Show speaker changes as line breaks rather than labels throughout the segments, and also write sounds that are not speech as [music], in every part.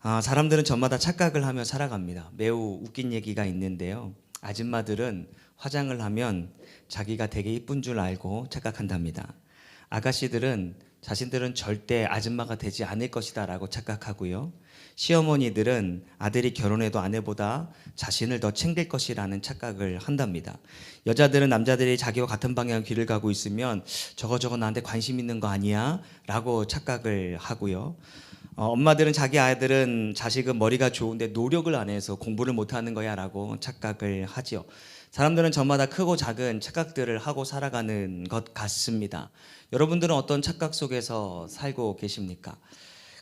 아, 사람들은 저마다 착각을 하며 살아갑니다. 매우 웃긴 얘기가 있는데요. 아줌마들은 화장을 하면 자기가 되게 이쁜 줄 알고 착각한답니다. 아가씨들은 자신들은 절대 아줌마가 되지 않을 것이다 라고 착각하고요. 시어머니들은 아들이 결혼해도 아내보다 자신을 더 챙길 것이라는 착각을 한답니다. 여자들은 남자들이 자기와 같은 방향 길을 가고 있으면 저거 저거 나한테 관심 있는 거 아니야? 라고 착각을 하고요. 어, 엄마들은 자기 아이들은 자식은 머리가 좋은데 노력을 안 해서 공부를 못 하는 거야라고 착각을 하지요. 사람들은 저마다 크고 작은 착각들을 하고 살아가는 것 같습니다. 여러분들은 어떤 착각 속에서 살고 계십니까?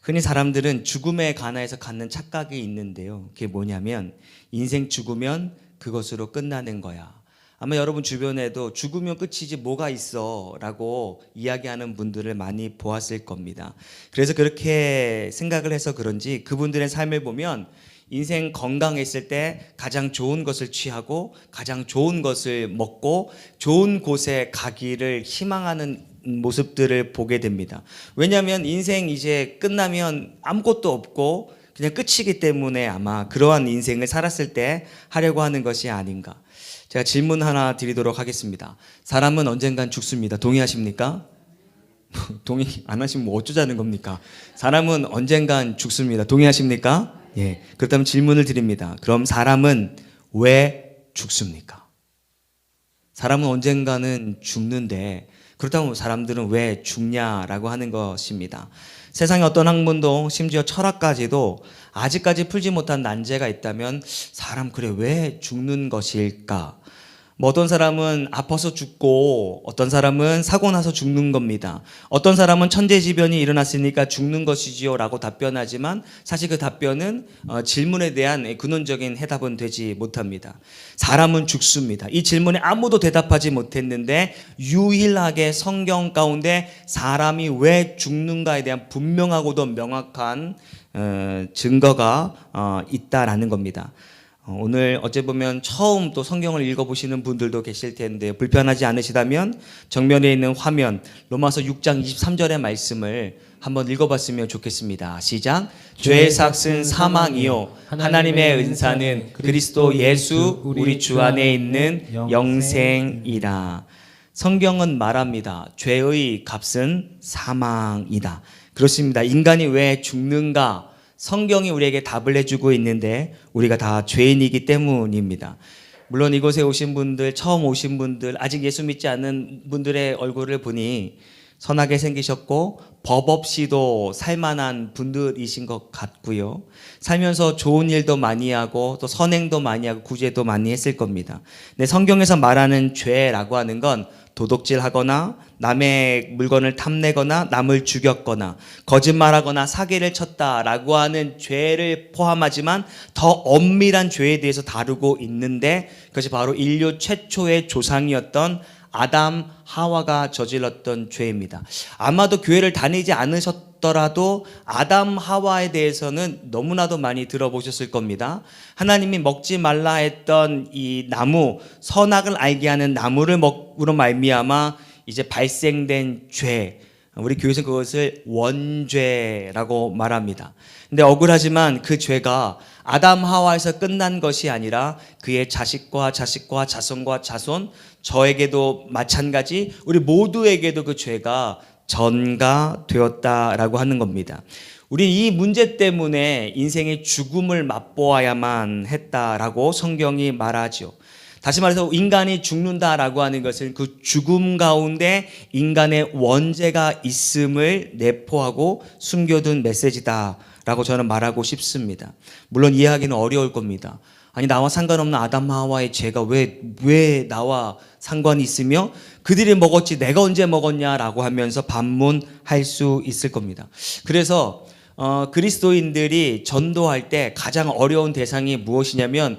흔히 사람들은 죽음에 관해서 갖는 착각이 있는데요. 그게 뭐냐면 인생 죽으면 그것으로 끝나는 거야. 아마 여러분 주변에도 죽으면 끝이지 뭐가 있어 라고 이야기하는 분들을 많이 보았을 겁니다. 그래서 그렇게 생각을 해서 그런지 그분들의 삶을 보면 인생 건강했을 때 가장 좋은 것을 취하고 가장 좋은 것을 먹고 좋은 곳에 가기를 희망하는 모습들을 보게 됩니다. 왜냐하면 인생 이제 끝나면 아무것도 없고 그냥 끝이기 때문에 아마 그러한 인생을 살았을 때 하려고 하는 것이 아닌가. 제가 질문 하나 드리도록 하겠습니다. 사람은 언젠간 죽습니다. 동의하십니까? [laughs] 동의 안 하시면 뭐 어쩌자는 겁니까? 사람은 언젠간 죽습니다. 동의하십니까? 예. 그렇다면 질문을 드립니다. 그럼 사람은 왜 죽습니까? 사람은 언젠가는 죽는데 그렇다면 사람들은 왜 죽냐라고 하는 것입니다. 세상의 어떤 학문도 심지어 철학까지도 아직까지 풀지 못한 난제가 있다면 사람 그래 왜 죽는 것일까? 뭐 어떤 사람은 아파서 죽고 어떤 사람은 사고 나서 죽는 겁니다. 어떤 사람은 천재지변이 일어났으니까 죽는 것이지요 라고 답변하지만 사실 그 답변은 어, 질문에 대한 근원적인 해답은 되지 못합니다. 사람은 죽습니다. 이 질문에 아무도 대답하지 못했는데 유일하게 성경 가운데 사람이 왜 죽는가에 대한 분명하고도 명확한 어, 증거가 어, 있다라는 겁니다. 어, 오늘 어째 보면 처음 또 성경을 읽어보시는 분들도 계실 텐데 불편하지 않으시다면 정면에 있는 화면 로마서 6장 23절의 말씀을 한번 읽어봤으면 좋겠습니다. 시작. 죄의 삭은 사망이요 하나님의 은사는 그리스도 예수 우리 주 안에 있는 영생이라. 성경은 말합니다. 죄의 값은 사망이다. 그렇습니다. 인간이 왜 죽는가? 성경이 우리에게 답을 해주고 있는데 우리가 다 죄인이기 때문입니다. 물론 이곳에 오신 분들, 처음 오신 분들, 아직 예수 믿지 않는 분들의 얼굴을 보니 선하게 생기셨고 법 없이도 살만한 분들이신 것 같고요. 살면서 좋은 일도 많이 하고 또 선행도 많이 하고 구제도 많이 했을 겁니다. 근데 성경에서 말하는 죄라고 하는 건 도둑질하거나 남의 물건을 탐내거나 남을 죽였거나 거짓말하거나 사기를 쳤다라고 하는 죄를 포함하지만 더 엄밀한 죄에 대해서 다루고 있는데 그것이 바로 인류 최초의 조상이었던 아담 하와가 저질렀던 죄입니다. 아마도 교회를 다니지 않으셨더라도 아담 하와에 대해서는 너무나도 많이 들어보셨을 겁니다. 하나님이 먹지 말라 했던 이 나무 선악을 알게 하는 나무를 먹으로 말미암아 이제 발생된 죄 우리 교회에서 그것을 원죄라고 말합니다. 근데 억울하지만 그 죄가 아담 하와에서 끝난 것이 아니라 그의 자식과 자식과 자손과 자손 저에게도 마찬가지 우리 모두에게도 그 죄가 전가되었다라고 하는 겁니다. 우리 이 문제 때문에 인생의 죽음을 맛보아야만 했다라고 성경이 말하죠. 다시 말해서 인간이 죽는다라고 하는 것은 그 죽음 가운데 인간의 원죄가 있음을 내포하고 숨겨둔 메시지다라고 저는 말하고 싶습니다. 물론 이해하기는 어려울 겁니다. 아니 나와 상관없는 아담 하와의 죄가 왜 왜 나와 상관이 있으며 그들이 먹었지 내가 언제 먹었냐라고 하면서 반문할 수 있을 겁니다. 그래서 어, 그리스도인들이 전도할 때 가장 어려운 대상이 무엇이냐면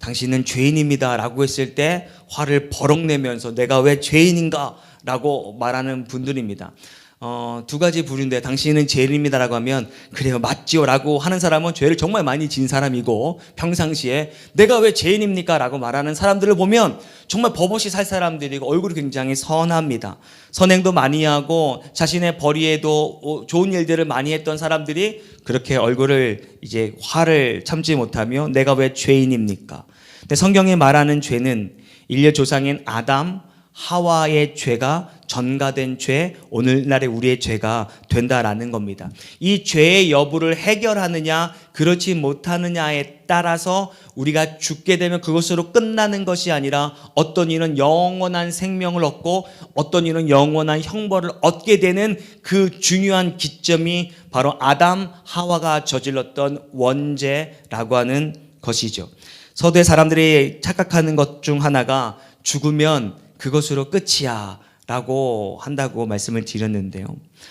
당신은 죄인입니다. 라고 했을 때 화를 버럭 내면서 내가 왜 죄인인가? 라고 말하는 분들입니다. 어, 두 가지 부류인데 당신은 죄인입니다라고 하면 그래요 맞지요라고 하는 사람은 죄를 정말 많이 진 사람이고 평상시에 내가 왜 죄인입니까라고 말하는 사람들을 보면 정말 버벗이 살 사람들이고 얼굴이 굉장히 선합니다. 선행도 많이 하고 자신의 벌이에도 어, 좋은 일들을 많이 했던 사람들이 그렇게 얼굴을 이제 화를 참지 못하며 내가 왜 죄인입니까? 근데 성경에 말하는 죄는 인류 조상인 아담 하와의 죄가 전가된 죄, 오늘날의 우리의 죄가 된다라는 겁니다. 이 죄의 여부를 해결하느냐, 그렇지 못하느냐에 따라서 우리가 죽게 되면 그것으로 끝나는 것이 아니라 어떤 이는 영원한 생명을 얻고 어떤 이는 영원한 형벌을 얻게 되는 그 중요한 기점이 바로 아담, 하와가 저질렀던 원죄라고 하는 것이죠. 서대 사람들이 착각하는 것 중 하나가 죽으면 그것으로 끝이야. 라고 한다고 말씀을 드렸는데요.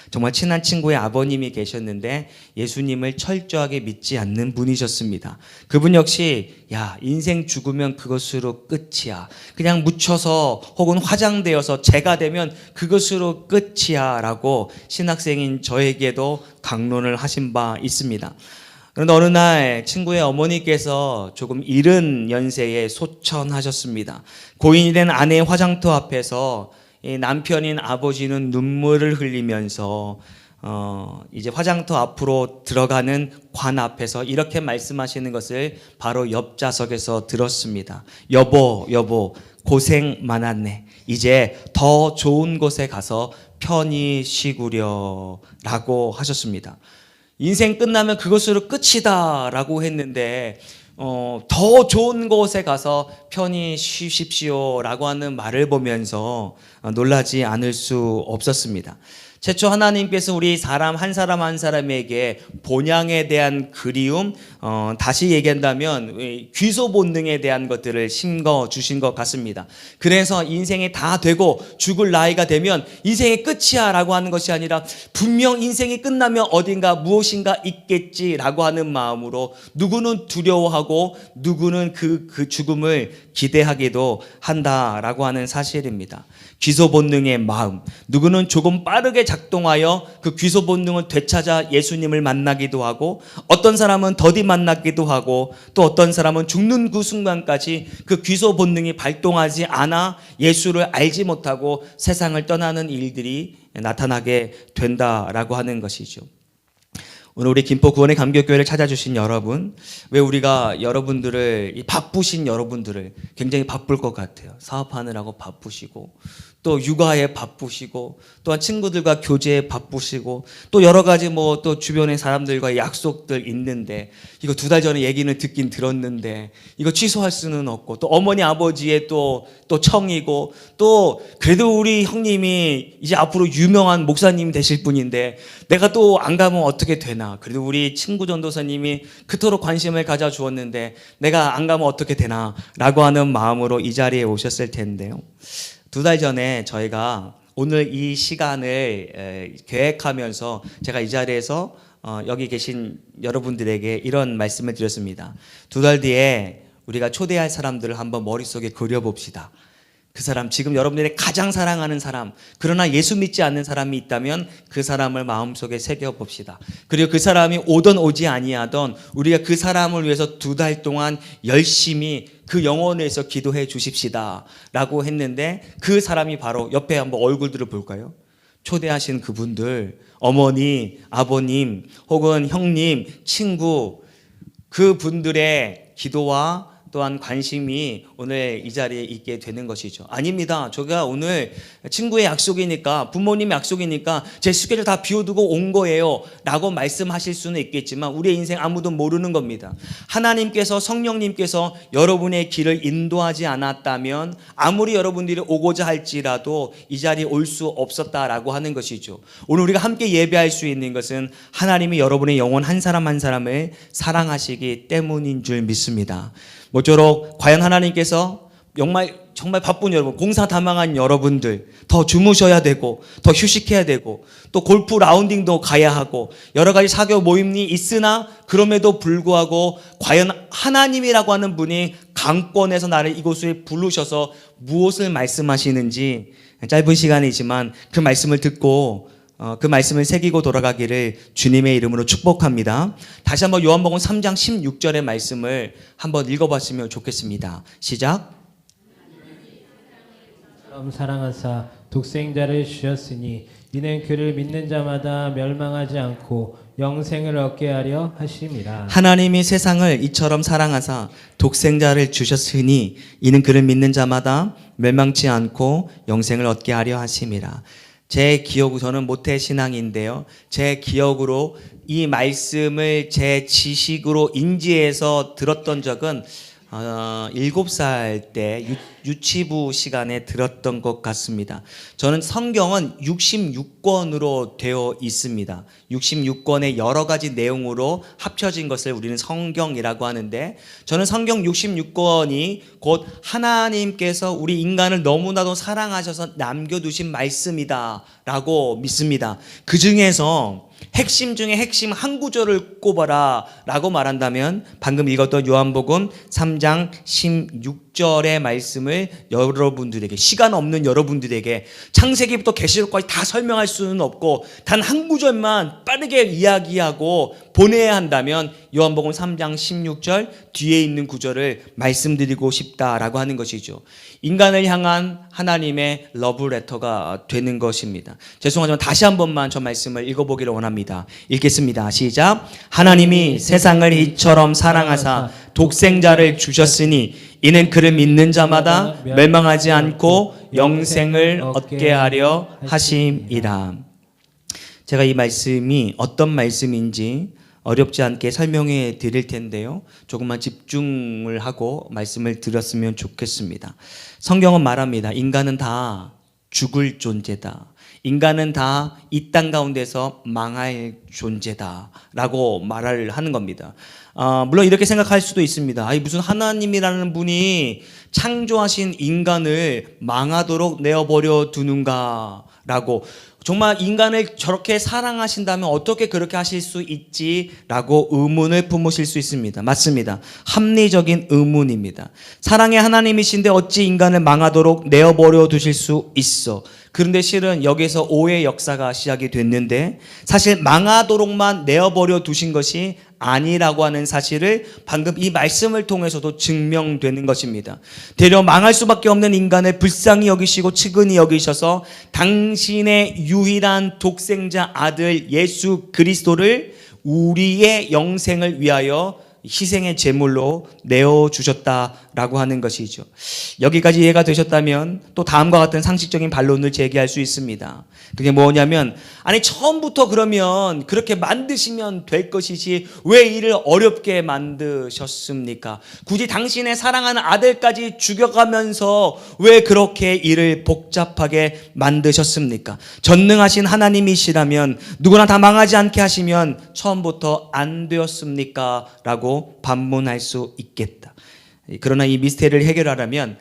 정말 친한 친구의 아버님이 계셨는데 예수님을 철저하게 믿지 않는 분이셨습니다. 그분 역시 야, 인생 죽으면 그것으로 끝이야. 그냥 묻혀서 혹은 화장되어서 죄가 되면 그것으로 끝이야. 라고 신학생인 저에게도 강론을 하신 바 있습니다. 그런데 어느 날 친구의 어머니께서 조금 이른 연세에 소천하셨습니다. 고인이 된 아내의 화장터 앞에서 이 남편인 아버지는 눈물을 흘리면서 어 이제 화장터 앞으로 들어가는 관 앞에서 이렇게 말씀하시는 것을 바로 옆좌석에서 들었습니다. 여보, 여보, 고생 많았네. 이제 더 좋은 곳에 가서 편히 쉬구려 라고 하셨습니다. 인생 끝나면 그것으로 끝이다라고 했는데 어, 더 좋은 곳에 가서 편히 쉬십시오라고 하는 말을 보면서 어, 놀라지 않을 수 없었습니다. 최초 하나님께서 우리 사람 한 사람 한 사람에게 본향에 대한 그리움, 어, 다시 얘기한다면 이 귀소 본능에 대한 것들을 심거 주신 것 같습니다. 그래서 인생이 다 되고 죽을 나이가 되면 인생의 끝이야라고 하는 것이 아니라 분명 인생이 끝나면 어딘가 무엇인가 있겠지라고 하는 마음으로 누구는 두려워하고 누구는 그, 그 죽음을 기대하기도 한다라고 하는 사실입니다. 귀소 본능의 마음. 누구는 조금 빠르게 작동하여 그 귀소 본능을 되찾아 예수님을 만나기도 하고 어떤 사람은 더디 만나기도 하고 또 어떤 사람은 죽는 그 순간까지 그 귀소 본능이 발동하지 않아 예수를 알지 못하고 세상을 떠나는 일들이 나타나게 된다라고 하는 것이죠. 오늘 우리 김포 구원의 감격교회를 찾아주신 여러분, 왜 우리가 여러분들을 이 바쁘신 여러분들을 굉장히 바쁠 것 같아요. 사업하느라고 바쁘시고 또 육아에 바쁘시고 또한 친구들과 교제에 바쁘시고 또 여러 가지 뭐 또 주변의 사람들과 약속들 있는데 이거 두 달 전에 얘기는 듣긴 들었는데 이거 취소할 수는 없고 또 어머니 아버지의 또 또 청이고 또 그래도 우리 형님이 이제 앞으로 유명한 목사님 되실 분인데 내가 또 안 가면 어떻게 되나 그래도 우리 친구 전도사님이 그토록 관심을 가져 주었는데 내가 안 가면 어떻게 되나라고 하는 마음으로 이 자리에 오셨을 텐데요. 두 달 전에 저희가 오늘 이 시간을 에, 계획하면서 제가 이 자리에서 어, 여기 계신 여러분들에게 이런 말씀을 드렸습니다. 두 달 뒤에 우리가 초대할 사람들을 한번 머릿속에 그려봅시다. 그 사람, 지금 여러분들이 가장 사랑하는 사람, 그러나 예수 믿지 않는 사람이 있다면 그 사람을 마음속에 새겨봅시다. 그리고 그 사람이 오던 오지 아니하던 우리가 그 사람을 위해서 두 달 동안 열심히 그 영혼을 위해서 기도해 주십시다. 라고 했는데 그 사람이 바로 옆에 한번 얼굴들을 볼까요? 초대하신 그분들, 어머니, 아버님, 혹은 형님, 친구, 그 분들의 기도와 또한 관심이 오늘 이 자리에 있게 되는 것이죠. 아닙니다. 제가 오늘 친구의 약속이니까 부모님의 약속이니까 제 스케줄 다 비워두고 온 거예요. 라고 말씀하실 수는 있겠지만 우리의 인생 아무도 모르는 겁니다. 하나님께서 성령님께서 여러분의 길을 인도하지 않았다면 아무리 여러분들이 오고자 할지라도 이 자리에 올 수 없었다라고 하는 것이죠. 오늘 우리가 함께 예배할 수 있는 것은 하나님이 여러분의 영혼 한 사람 한 사람을 사랑하시기 때문인 줄 믿습니다. 모쪼록 과연 하나님께서 정말 정말 바쁜 여러분, 공사 다망한 여러분들 더 주무셔야 되고 더 휴식해야 되고 또 골프 라운딩도 가야 하고 여러 가지 사교 모임이 있으나 그럼에도 불구하고 과연 하나님이라고 하는 분이 강권에서 나를 이곳에 부르셔서 무엇을 말씀하시는지 짧은 시간이지만 그 말씀을 듣고 어, 그 말씀을 새기고 돌아가기를 주님의 이름으로 축복합니다. 다시 한번 요한복음 3장 16절의 말씀을 한번 읽어봤으면 좋겠습니다. 시작.
사랑하사 독생자를 주셨으니 이는 그를 믿는 자마다 멸망하지 않고 영생을 얻게 하려 하심이라.
하나님이 세상을 이처럼 사랑하사 독생자를 주셨으니 이는 그를 믿는 자마다 멸망치 않고 영생을 얻게 하려 하심이라. 제 기억 저는 모태 신앙인데요. 제 기억으로 이 말씀을 제 지식으로 인지해서 들었던 적은 어, 7살 때 유, 유치부 시간에 들었던 것 같습니다. 저는 성경은 66권으로 되어 있습니다. 66권의 여러 가지 내용으로 합쳐진 것을 우리는 성경이라고 하는데 저는 성경 66권이 곧 하나님께서 우리 인간을 너무나도 사랑하셔서 남겨두신 말씀이다라고 믿습니다. 그 중에서 핵심 중에 핵심 한 구절을 꼽아라 라고 말한다면 방금 읽었던 요한복음 3장 16 절의 말씀을 여러분들에게 시간 없는 여러분들에게 창세기부터 계시록까지 다 설명할 수는 없고 단 한 구절만 빠르게 이야기하고 보내야 한다면 요한복음 3장 16절 뒤에 있는 구절을 말씀드리고 싶다라고 하는 것이죠. 인간을 향한 하나님의 러브레터가 되는 것입니다. 죄송하지만 다시 한 번만 저 말씀을 읽어보기를 원합니다. 읽겠습니다. 시작. 하나님이 세상을 이처럼 사랑하사 독생자를 주셨으니 이는 그를 믿는 자마다 멸망하지 않고 영생을 얻게 하려 하심이라. 제가 이 말씀이 어떤 말씀인지 어렵지 않게 설명해 드릴 텐데요. 조금만 집중을 하고 말씀을 드렸으면 좋겠습니다. 성경은 말합니다. 인간은 다 죽을 존재다. 인간은 다 이 땅 가운데서 망할 존재다라고 말을 하는 겁니다. 아, 물론 이렇게 생각할 수도 있습니다. 아니 무슨 하나님이라는 분이 창조하신 인간을 망하도록 내어버려 두는가라고 정말 인간을 저렇게 사랑하신다면 어떻게 그렇게 하실 수 있지라고 의문을 품으실 수 있습니다. 맞습니다. 합리적인 의문입니다. 사랑의 하나님이신데 어찌 인간을 망하도록 내어버려 두실 수 있어? 그런데 실은 여기서 오해 역사가 시작이 됐는데 사실 망하도록만 내어버려 두신 것이 아니라고 하는 사실을 방금 이 말씀을 통해서도 증명되는 것입니다. 되려 망할 수밖에 없는 인간을 불쌍히 여기시고 측은히 여기셔서 당신의 유일한 독생자 아들 예수 그리스도를 우리의 영생을 위하여 희생의 제물로 내어 주셨다라고 하는 것이죠. 여기까지 이해가 되셨다면 또 다음과 같은 상식적인 반론을 제기할 수 있습니다. 그게 뭐냐면 아니 처음부터 그러면 그렇게 만드시면 될 것이지 왜 이를 어렵게 만드셨습니까? 굳이 당신의 사랑하는 아들까지 죽여가면서 왜 그렇게 일을 복잡하게 만드셨습니까? 전능하신 하나님이시라면 누구나 다 망하지 않게 하시면 처음부터 안 되었습니까? 라고 반문할 수 있겠다. 그러나 이 미스테리를 해결하려면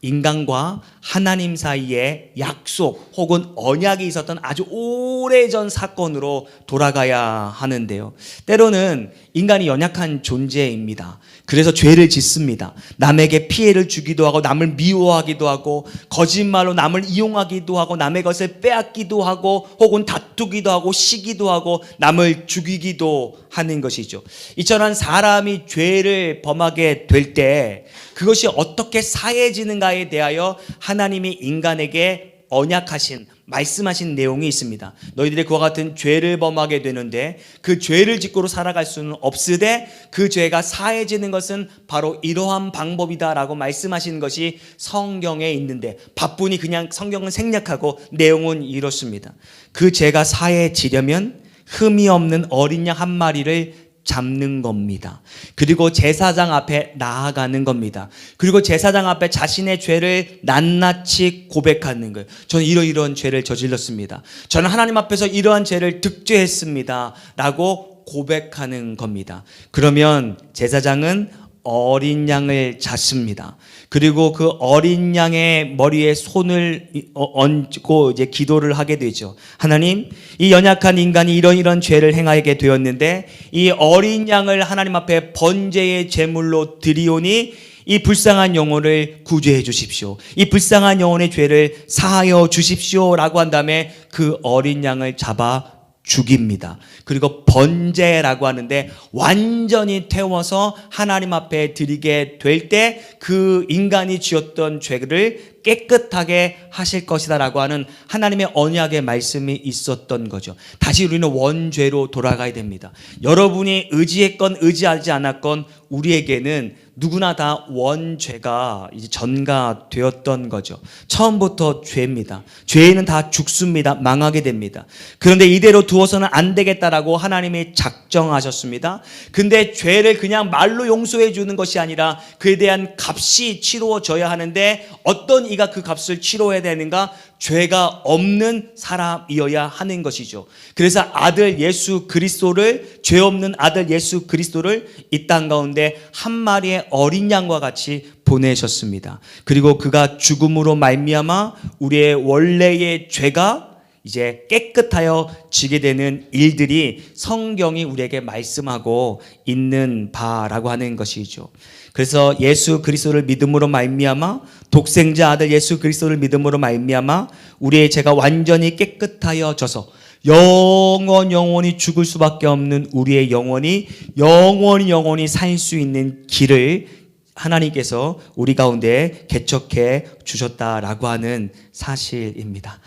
인간과 하나님 사이에 약속 혹은 언약이 있었던 아주 오래전 사건으로 돌아가야 하는데요. 때로는 인간이 연약한 존재입니다. 그래서 죄를 짓습니다. 남에게 피해를 주기도 하고 남을 미워하기도 하고 거짓말로 남을 이용하기도 하고 남의 것을 빼앗기도 하고 혹은 다투기도 하고 시기도 하고 남을 죽이기도 하는 것이죠. 이처럼 사람이 죄를 범하게 될때 그것이 어떻게 사해지는가에 대하여 하나님이 인간에게 언약하신 말씀하신 내용이 있습니다. 너희들이 그와 같은 죄를 범하게 되는데 그 죄를 짓고로 살아갈 수는 없으되 그 죄가 사해지는 것은 바로 이러한 방법이다라고 말씀하신 것이 성경에 있는데 바쁘니 그냥 성경은 생략하고 내용은 이렇습니다. 그 죄가 사해지려면 흠이 없는 어린 양 한 마리를 잡는 겁니다. 그리고 제사장 앞에 나아가는 겁니다. 그리고 제사장 앞에 자신의 죄를 낱낱이 고백하는 거예요. 저는 이러이러한 죄를 저질렀습니다. 저는 하나님 앞에서 이러한 죄를 득죄했습니다. 라고 고백하는 겁니다. 그러면 제사장은 어린 양을 잡습니다. 그리고 그 어린 양의 머리에 손을 어, 얹고 이제 기도를 하게 되죠. 하나님, 이 연약한 인간이 이런 이런 죄를 행하게 되었는데 이 어린 양을 하나님 앞에 번제의 제물로 드리오니 이 불쌍한 영혼을 구제해 주십시오. 이 불쌍한 영혼의 죄를 사하여 주십시오라고 한 다음에 그 어린 양을 잡아 죽입니다. 그리고 번제라고 하는데 완전히 태워서 하나님 앞에 드리게 될 때 그 인간이 지었던 죄를 깨끗하게 하실 것이다라고 하는 하나님의 언약의 말씀이 있었던 거죠. 다시 우리는 원죄로 돌아가야 됩니다. 여러분이 의지했건 의지하지 않았건 우리에게는 누구나 다 원죄가 이제 전가되었던 거죠. 처음부터 죄입니다. 죄인은 다 죽습니다. 망하게 됩니다. 그런데 이대로 두어서는 안 되겠다라고 하나님이 작정하셨습니다. 근데 죄를 그냥 말로 용서해 주는 것이 아니라 그에 대한 값이 치루어져야 하는데 어떤 이가 그 값을 치러야 되는가? 죄가 없는 사람이어야 하는 것이죠. 그래서 아들 예수 그리스도를 죄 없는 아들 예수 그리스도를 이 땅 가운데 한 마리의 어린 양과 같이 보내셨습니다. 그리고 그가 죽음으로 말미암아 우리의 원래의 죄가 이제 깨끗하여 지게 되는 일들이 성경이 우리에게 말씀하고 있는 바라고 하는 것이죠. 그래서 예수 그리스도를 믿음으로 말미암아 독생자 아들 예수 그리스도를 믿음으로 말미암아 우리의 죄가 완전히 깨끗하여 져서 영원 영원히 죽을 수밖에 없는 우리의 영원히 영원히 살 수 있는 길을 하나님께서 우리 가운데 개척해 주셨다라고 하는 사실입니다.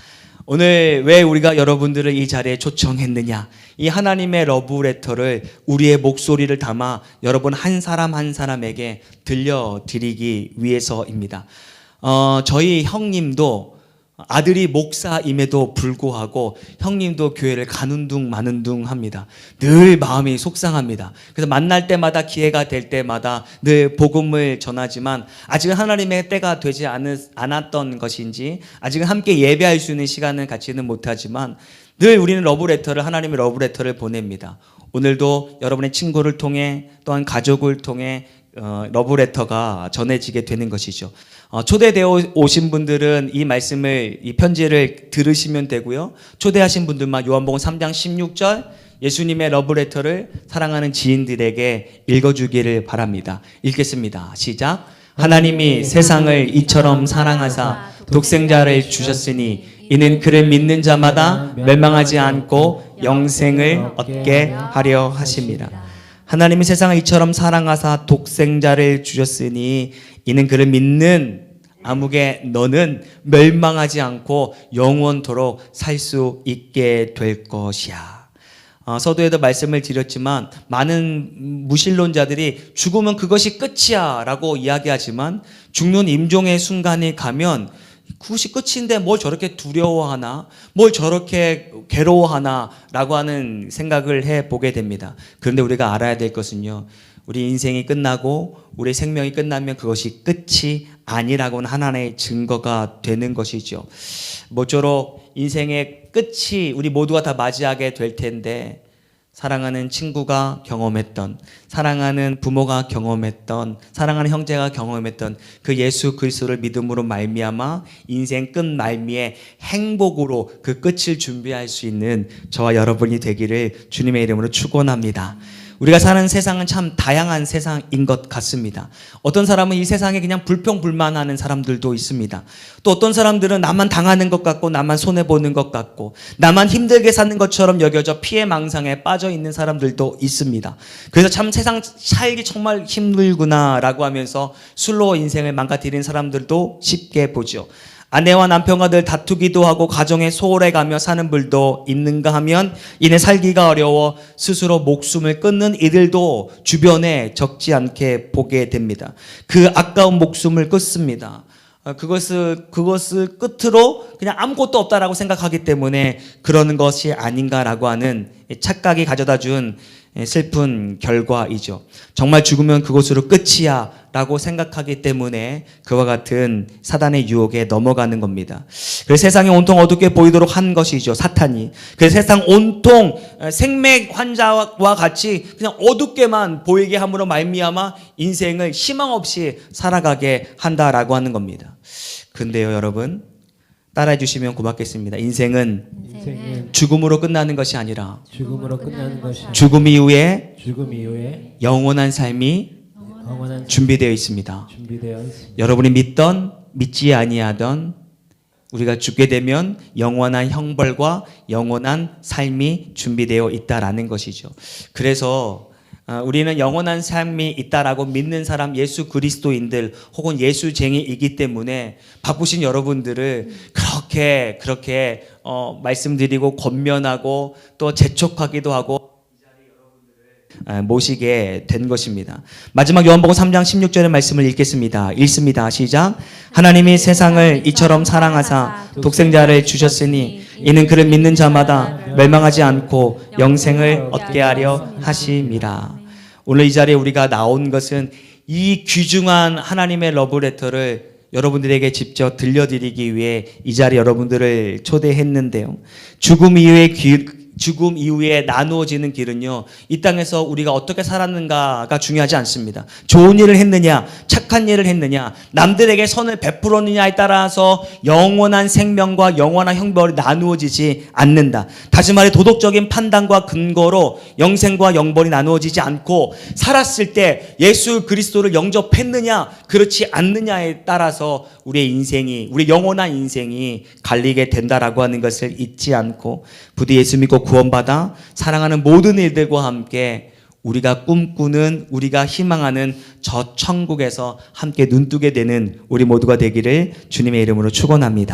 오늘 왜 우리가 여러분들을 이 자리에 초청했느냐? 이 하나님의 러브레터를 우리의 목소리를 담아 여러분 한 사람 한 사람에게 들려드리기 위해서입니다. 어, 저희 형님도 아들이 목사임에도 불구하고 형님도 교회를 가는 둥 마는 둥 합니다. 늘 마음이 속상합니다. 그래서 만날 때마다 기회가 될 때마다 늘 복음을 전하지만 아직은 하나님의 때가 되지 않, 않았던 것인지 아직은 함께 예배할 수 있는 시간을 갖지는 못하지만 늘 우리는 러브레터를 하나님의 러브레터를 보냅니다. 오늘도 여러분의 친구를 통해 또한 가족을 통해 어, 러브레터가 전해지게 되는 것이죠. 어, 초대되어 오신 분들은 이 말씀을 이 편지를 들으시면 되고요. 초대하신 분들만 요한복음 3장 16절 예수님의 러브레터를 사랑하는 지인들에게 읽어주기를 바랍니다. 읽겠습니다. 시작. 하나님이 세상을 이처럼 사랑하사 독생자를 주셨으니 이는 그를 믿는 자마다 멸망하지 않고 영생을 얻게 하려 하심이라. 하나님이 세상을 이처럼 사랑하사 독생자를 주셨으니 이는 그를 믿는 아무개 너는 멸망하지 않고 영원토록 살 수 있게 될 것이야. 어, 서두에도 말씀을 드렸지만 많은 무신론자들이 죽으면 그것이 끝이야 라고 이야기하지만 죽는 임종의 순간에 가면 그것이 끝인데 뭘 저렇게 두려워하나, 뭘 저렇게 괴로워하나라고 하는 생각을 해 보게 됩니다. 그런데 우리가 알아야 될 것은요, 우리 인생이 끝나고 우리 생명이 끝나면 그것이 끝이 아니라고는 하나의 증거가 되는 것이죠. 모쪼록 인생의 끝이 우리 모두가 다 맞이하게 될 텐데 사랑하는 친구가 경험했던, 사랑하는 부모가 경험했던, 사랑하는 형제가 경험했던 그 예수 그리스도를 믿음으로 말미암아 인생 끝 말미에 행복으로 그 끝을 준비할 수 있는 저와 여러분이 되기를 주님의 이름으로 축원합니다. 우리가 사는 세상은 참 다양한 세상인 것 같습니다. 어떤 사람은 이 세상에 그냥 불평불만하는 사람들도 있습니다. 또 어떤 사람들은 나만 당하는 것 같고 나만 손해 보는 것 같고 나만 힘들게 사는 것처럼 여겨져 피해 망상에 빠져 있는 사람들도 있습니다. 그래서 참 세상 살기 정말 힘들구나라고 하면서 술로 인생을 망가뜨리는 사람들도 쉽게 보죠. 아내와 남편과 늘 다투기도 하고 가정에 소홀해 가며 사는 분도 있는가 하면 이내 살기가 어려워 스스로 목숨을 끊는 이들도 주변에 적지 않게 보게 됩니다. 그 아까운 목숨을 끊습니다. 어, 그것을 그것을 끝으로 그냥 아무것도 없다라고 생각하기 때문에 그러는 것이 아닌가라고 하는 착각이 가져다 준 슬픈 결과이죠. 정말 죽으면 그것으로 끝이야 라고 생각하기 때문에 그와 같은 사단의 유혹에 넘어가는 겁니다. 그래서 세상이 온통 어둡게 보이도록 한 것이죠. 사탄이. 그래서 세상 온통 생맥 환자와 같이 그냥 어둡게만 보이게 함으로 말미암아 인생을 희망 없이 살아가게 한다라고 하는 겁니다. 근데요, 여러분 따라해 주시면 고맙겠습니다. 인생은
인생은
죽음으로 끝나는 것이 아니라
죽음으로 끝나는 것이
죽음 이후에
죽음 이후에
영원한 삶이
영원한
준비되어 있습니다.
준비되어 있습니다.
여러분이 믿던 믿지 아니하던 우리가 죽게 되면 영원한 형벌과 영원한 삶이 준비되어 있다라는 것이죠. 그래서 아, 우리는 영원한 삶이 있다라고 믿는 사람 예수 그리스도인들 혹은 예수쟁이이기 때문에 바쁘신 여러분들을 그렇게 그렇게 어, 말씀드리고 권면하고 또 재촉하기도 하고 아, 모시게 된 것입니다. 마지막 요한복음 3장 16절의 말씀을 읽겠습니다. 읽습니다. 시작. 하나님이 세상을 이처럼 사랑하사 독생자를 주셨으니 이는 그를 믿는 자마다 멸망하지 않고 영생을 얻게 하려 하심이라. 오늘 이 자리에 우리가 나온 것은 이 귀중한 하나님의 러브레터를 여러분들에게 직접 들려드리기 위해 이 자리 여러분들을 초대했는데요. 죽음 이후의 길, 죽음 이후에 나누어지는 길은요, 이 땅에서 우리가 어떻게 살았는가가 중요하지 않습니다. 좋은 일을 했느냐, 착한 일을 했느냐, 남들에게 선을 베풀었느냐에 따라서 영원한 생명과 영원한 형벌이 나누어지지 않는다. 다시 말해 도덕적인 판단과 근거로 영생과 영벌이 나누어지지 않고 살았을 때 예수 그리스도를 영접했느냐, 그렇지 않느냐에 따라서 우리의 인생이, 우리 영원한 인생이 갈리게 된다라고 하는 것을 잊지 않고 부디 예수 믿고 구원받아 사랑하는 모든 일들과 함께 우리가 꿈꾸는 우리가 희망하는 저 천국에서 함께 눈뜨게 되는 우리 모두가 되기를 주님의 이름으로 축원합니다.